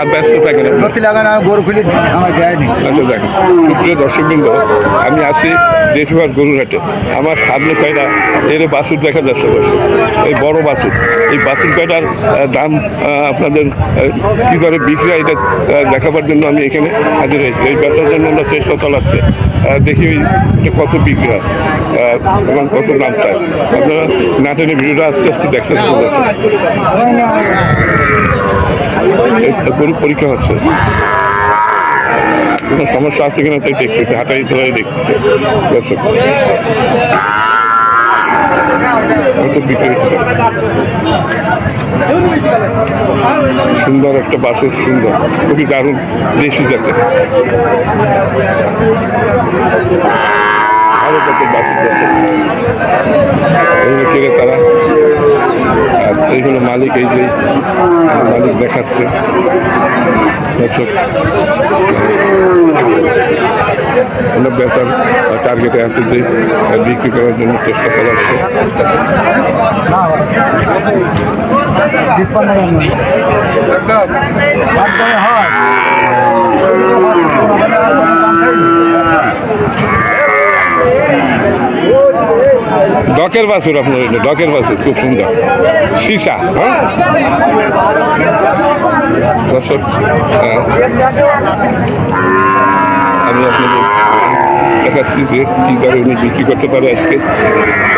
আর ব্যস্ত থাকেন গরু খুলে আমার যায়নি আচ্ছা দেখেন সুপ্রিয় দর্শকবৃন্দ আমি আছি দেশবার গরুরহাটে। আমার সামনে কয়টা? এর বাছুর দেখা যাচ্ছে এই বড় বাছুর। এই বাছুর কয়টার দাম আপনাদের কী করে বিক্রি এটা দেখাবার জন্য আমি এখানে হাজির হয়েছি। এই ব্যবসার জন্য আমরা চেষ্টা চালাচ্ছে দেখি ওই কত বিক্রি হয় এবং কত দাম চায়। আপনারা নাটেনের ভিডিওটা আস্তে আস্তে দেখতে গরু পরীক্ষা হচ্ছে। কোনো সমস্যা আছে কিনা তাই দেখতেছে, হাঁটাই তোলাই দেখতেছে। দর্শক সুন্দর একটা বাসের সুন্দর, খুবই দারুণ দেশি জাতের। ভালো জাতের বাসের দর্শক। তারা আর এই হলো মালিক, এই যে মালিক দেখাচ্ছে। দর্শক, আমরা বেচার টার্গেটে আছে যে বিক্রি করার জন্য চেষ্টা করা চালাচ্ছে ডকের বাছুর আপনার এটা ডকের বাছুর খুব সুন্দর। সীসা হ্যাঁ? দর্শক আমি আপনাদের দেখাচ্ছি যে কী দরে উনি বিক্রি করতে পারে আজকে?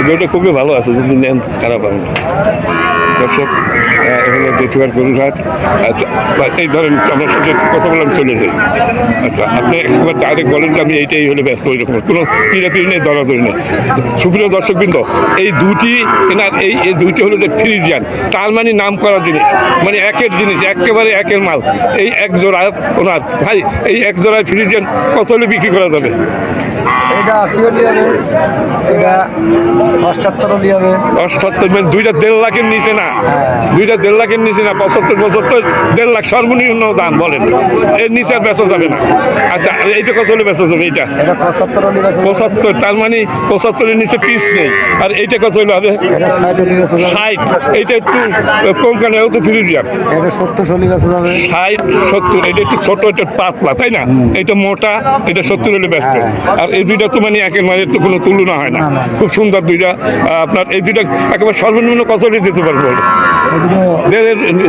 গরুটা খুবই ভালো আছে যদি নেন, খারাপ না। দর্শক এখানে জেঠুয়ার গরুঘাট আচ্ছা এই ধরেন, আমার সাথে কথা বললাম, চলে যাই। আচ্ছা আপনি একবার ডাইরেক্ট বলেন যে আমি এইটাই হলে ব্যস্ত ওই রকম কোনো পিড়াপিড়ি নেই, দরাদরি নেই। সুপ্রিয় দর্শকবৃন্দ, এই দুটি, এনার এই এই দুইটি হলো যে ফ্রিজিয়ান, তার মানে নাম করা জিনিস মানে একের জিনিস, একেবারে একের মাল। এই এক জোড়া ওনার, ভাই, এই এক জোড়ায় ফ্রিজিয়ান কত হলে বিক্রি করা যাবে? এটা আশিও হবে। এটা অষ্টাত্তরও হবে। অষ্টাত্তর মানে দুইটা দেড় লাখের নিচে না। দুইটা দেড় লাখের নিচে না পঁচাত্তর পঁচাত্তর দেড় লাখ সর্বনিম্ন দাম বলেন। এর নিচে আর বেচা যাবে না। আচ্ছা এইটা কত হলে বেচা যাবে এটা পঁচাত্তর তার মানে পঁচাত্তরের নিচে পিস নেই। আর এইটা কত হলে হবে? ষাট এইটা একটু কম কেন তো ফ্রিজিয়াম এটা সত্তর চল্লিশ আছে যাবে। ষাট সত্তর এটা একটু ছোট এটা পাতলা তাই না? এটা মোটা এটা সত্তর হলে ব্যস্ত আর এই দুইটা তো মানে একের মাঝে তো কোনো তুলনা হয় না। খুব সুন্দর দুইটা আপনার এই দুইটা একেবারে সর্বনিম্ন কত দিতে পারব?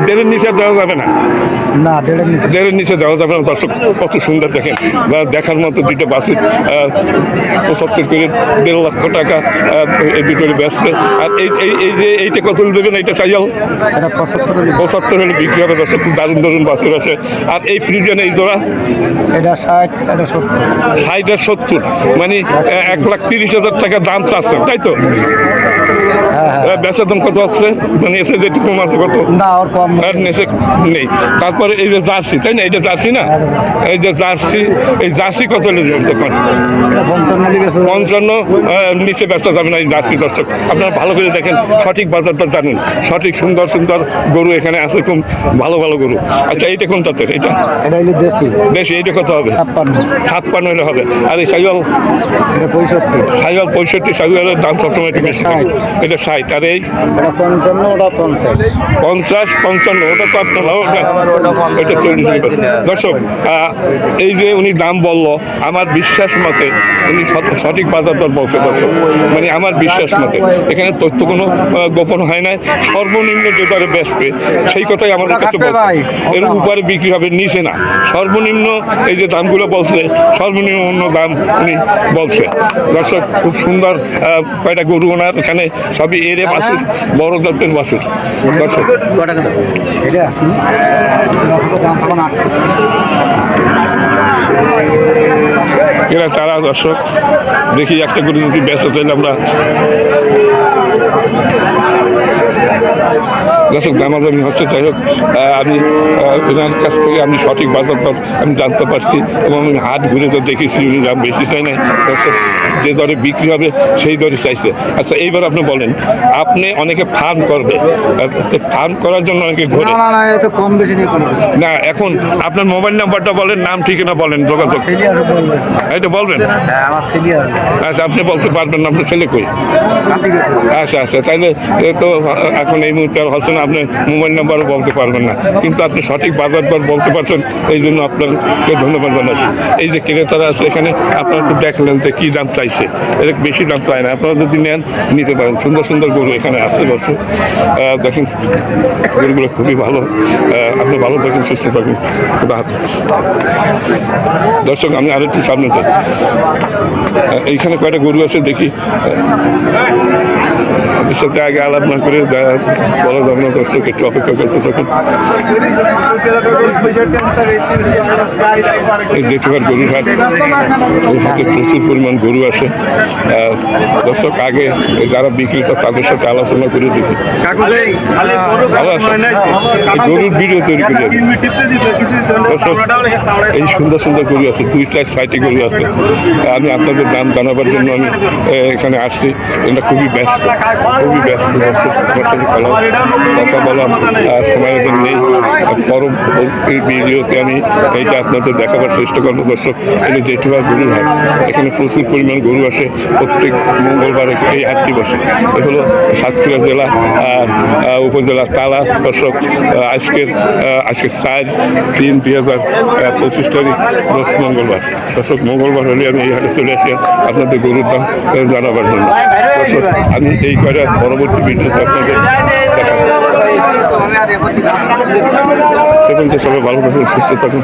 দেড়ের নিচে দেওয়া যাবে না? না দেড়ের নিচে। দেওয়া যাবে না। দর্শক কত সুন্দর দেখেন। বা দেখার মতো দুইটা বাসে পঁচাত্তর করে দেড় লক্ষ টাকা এই দুটোর ব্যস্ত আর এই এই এই যে এইটা কত দেবেন? এইটা চাইয়াল পঁচাত্তর হলে। বিক্রি হবে। দর্শক খুব দারুণ দারুণ বাসুর আছে আর এই ফ্রিজেন এই জোড়া? এটা ষাট এটা সত্তর। ষাট আর সত্তর। মানে এক লাখ তিরিশ হাজার টাকা দাম চাচ্ছেন তাই তো? বেচার দাম কত আসছে মানে এসে যে আছে কত? না ওর কম আর নেছে নেই। তারপরে এই যে জার্সি তাই না? এটা জার্সি না? এই যে জার্সি এই জার্সি কত হলে পঞ্চান্ন আছে নিচে ব্যস্ত যাবে না এই জার্সি দর্শক। আপনারা ভালো করে দেখেন সঠিক বাজারটা জানেন। সঠিক সুন্দর সুন্দর গরু এখানে আছে খুব ভালো ভালো গরু। আচ্ছা এইটা কোন জাতের এটা এটা দেশি। এইটা কত হবে? ছাপ্পান্ন। ছাপ্পান্ন হলে হবে। আর এই সাইওয়াল? পঁয়ষট্টি। সাইওয়াল পঁয়ষট্টি সাইওয়ালের দাম সবসময় একটু বেশি। এটা ষাট আর এই পঞ্চান্ন ওটা পঞ্চাশ। পঞ্চাশ পঞ্চান্ন ওটা তো আপনার ওটা ওটা চল্লিশ দর্শক এই যে উনি দাম বলল আমার বিশ্বাস মতে উনি সঠিক বাজার দর বলছে দর্শক। মানে আমার বিশ্বাস মতে। এখানে তথ্য কোনো গোপন হয় না সর্বনিম্ন যে দরে বেচবে সেই কথাই আমাদের কাছে বলছে। এর উপরে বিক্রি হবে নিচে না। সর্বনিম্ন এই যে দামগুলো বলছে সর্বনিম্ন অন্য দাম উনি বলছে। দর্শক খুব সুন্দর কয়টা গরু ওনার এখানে সবই এর বাসুর বড় দত্তের বাসুর দর্শক। এরা তারা দর্শক দেখি একটা করে যদি ব্যস্ত আমরা। দর্শক দামাদামি হচ্ছে যাই হোক আমি ওনার কাছ থেকে আমি সঠিক বাজার দর আমি জানতে পারছি এবং আমি হাট ঘুরে তো দেখেছি উনি দাম বেশি চাই নাই। দর্শক যে দরে বিক্রি হবে সেই দরে চাইছে। আচ্ছা এইবার আপনি বলেন আপনি অনেকে ফার্ম করবে ফার্ম করার জন্য অনেকে ঘুরে। কম বেশি নিয়ে না এখন আপনার মোবাইল নাম্বারটা বলেন নাম ঠিকানা বলেন যোগাযোগ। সিলিয়ার এটা বলবেন? হ্যাঁ আচ্ছা আপনি বলতে পারবেন না আপনার ছেলে কই? আচ্ছা আচ্ছা তাইলে এ তো এখন এই মুহূর্তে আর জন্য আপনি মোবাইল নাম্বারও বলতে পারবেন না। কিন্তু আপনি সঠিক বাজার বলতে পারছেন, এই জন্য আপনাকে ধন্যবাদ জানাচ্ছি। এই যে ক্রেতারা আছে এখানে, আপনারা তো দেখলেন যে কী দাম চাইছে। এর বেশি দাম চায় না। আপনারা যদি নেন, নিতে পারেন। সুন্দর সুন্দর গরু এখানে আসতে বসে দেখেন, গরুগুলো খুবই ভালো। আপনি ভালো থাকেন সুস্থ থাকুন। দর্শক, আমি আরেকটু সামনে যাই। এইখানে কয়টা গরু আছে দেখি। আপনার সাথে আগে আলাপ না করে বলা যাবে না দর্শক একটু অপেক্ষা করতে থাকুন জেঠুয়ার গরুর হাট এই হাটে প্রচুর পরিমাণ গরু আসে দর্শক আগে যারা বিক্রেতা, তাদের সাথে আলোচনা করে দেখি। ভালো আছে? গরুর ভিডিও তৈরি করে দর্শক, এই সুন্দর সুন্দর গরু আছে, দুই সাইজ ছয়টি গরু আছে। আমি আপনাদের দাম জানাবার জন্য আমি এখানে আসছি। এটা খুবই ব্যস্ত। খুবই ব্যস্ত দর্শক আমার কথা বলার সময় এখন নেই। পরবর্তী ভিডিওতে আমি এইটা আপনাদের দেখাবার চেষ্টা করব। দর্শক, এটা জেঠুয়া গরুর হাট। এখানে প্রচুর পরিমাণ গরু আসে। প্রত্যেক মঙ্গলবার এই হাটটি বসে। এ হলো সাতক্ষীরা জেলা উপজেলার তালা। দর্শক আজকের আজকে চার তিন দুই হাজার পঁচিশ তারিখ মঙ্গলবার। দর্শক, মঙ্গলবার হলে আমি এই হাটে চলে আসি। আপনাদের গরুর দাম জানাবার জন্য। দর্শক, আমি এই কয়টা পরবর্তী ভিডিওতে আপনাদের দেখাবো। সবাই ভালো থাকুন সুস্থ থাকুন